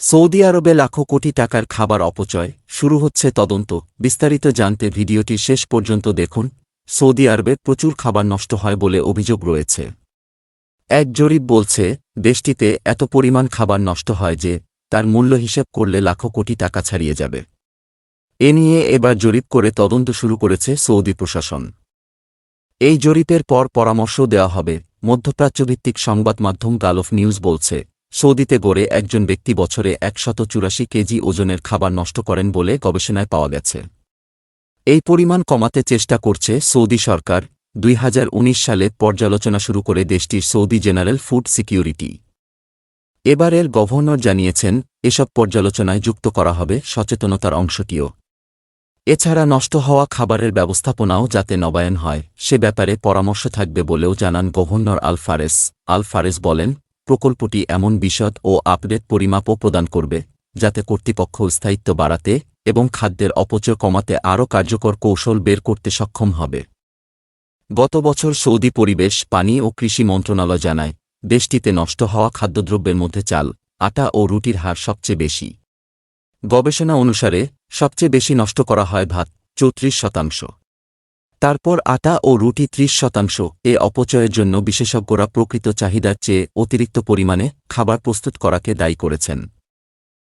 Saudi আরবে লাখো কোটি টাকার খাবার অপচয়। শুরু হচ্ছে তদন্ত। বিস্তারিত জানতে ভিডিওটি শেষ পর্যন্ত দেখুন। সৌদি আরবে প্রচুর খাবার নষ্ট হয় বলে অভিযোগ রয়েছে। এক জরিপ বলছে, দেশটিতে এত পরিমাণ খাবার নষ্ট হয় যে, তার মূল্য হিসেব করলে লাখো কোটি টাকা ছাড়িয়ে যাবে। এ নিয়ে এবার জরিপ করে তদন্ত শুরু করেছে সৌদি প্রশাসন। এই জরিপের পর পরামর্শ দেওয়া হবে, মধ্যপ্রাচ্যভিত্তিক সংবাদ মাধ্যম গালফ নিউজ বলছে। সৌদিতে গড়ে একজন ব্যক্তি বছরে একশত চুরাশি কেজি ওজনের খাবার নষ্ট করেন বলে গবেষণায় পাওয়া গেছে। এই পরিমাণ কমাতে চেষ্টা করছে সৌদি সরকার। দুই হাজার উনিশ সালে পর্যালোচনা শুরু করে দেশটির সৌদি জেনারেল ফুড সিকিউরিটি। এবারের গভর্নর জানিয়েছেন, এসব পর্যালোচনায় যুক্ত করা হবে সচেতনতার অংশটিও। এছাড়া নষ্ট হওয়া খাবারের ব্যবস্থাপনাও যাতে নবায়ন হয়, সে ব্যাপারে পরামর্শ থাকবে বলেও জানান গভর্নর আলফারেস। আলফারেস বলেন প্রকল্পটি এমন বিশদ ও আপডেট পরিমাপও প্রদান করবে, যাতে কর্তৃপক্ষ স্থায়িত্ব বাড়াতে এবং খাদ্যের অপচয় কমাতে আরও কার্যকর কৌশল বের করতে সক্ষম হবে। গত বছর সৌদি পরিবেশ, পানি ও কৃষি মন্ত্রণালয় জানায়, দেশটিতে নষ্ট হওয়া খাদ্যদ্রব্যের মধ্যে চাল, আটা ও রুটির হার সবচেয়ে বেশি। গবেষণা অনুসারে, সবচেয়ে বেশি নষ্ট করা হয় ভাত, চৌত্রিশ শতাংশ। তারপর আটা ও রুটি ত্রিশ শতাংশ। এ অপচয়ের জন্য বিশেষজ্ঞরা প্রকৃত চাহিদার চেয়ে অতিরিক্ত পরিমাণে খাবার প্রস্তুত করাকে দায়ী করেছেন।